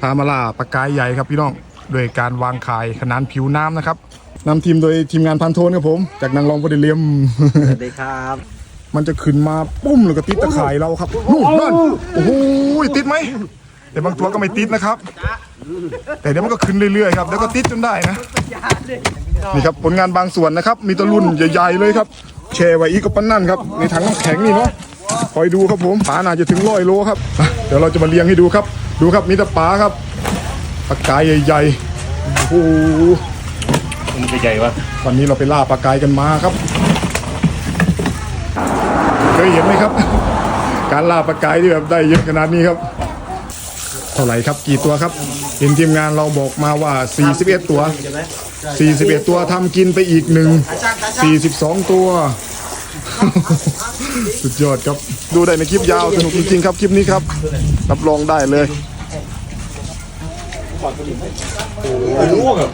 พามาล่าปลากายใหญ่ครับพี่น้องโดยการวางขายขนานผิวน้ำนะครับนำทีมโดยทีมงานพันโทนครับผม จากนางรองพอดีเลียมสวัสดีครับ มันจะขึ้นมาปุ้มแล้วก็ติดตะข่ายเราครับนู่นนั่นโอ้โหติดไหมแต่บางตัวก็ไม่ติดนะครับ แต่เดี๋ยวมันก็ขึ้นเรื่อยๆครับแล้วก็ติดจนได้นะนี่ครับผลงานบางส่วนนะครับ มีตัวรุ่นใหญ่ๆเลยครับแช่ไว้อีกก็ปั้นนั่นครับในถังน้ำแข็งนี่เนาะคอยดูครับผมปลาน่าจะถึงร้อยโลครับอะเดี๋ยวเราจะมาเลี้ยงให้ดูครับ ดูครับมีแต่ปลาครับปลากายใหญ่ๆโอ้โหมันจะใหญ่วะวันนี้เราไปล่าปลากายกันมาครับเคยเห็นไหมครับ การล่าปลากายที่แบบได้เยอะขนาดนี้ครับ เท่าไหร่ครับกี่ตัวครับเห็นทีมงานเราบอกมาว่า 41 ตัว 41 ตัวทำกินไปอีกหนึ่ง42 ตัว สุดยอดครับ ดูได้ในคลิปยาวสนุกจริงๆครับคลิปนี้ครับ รับรองได้เลยรู้แบบ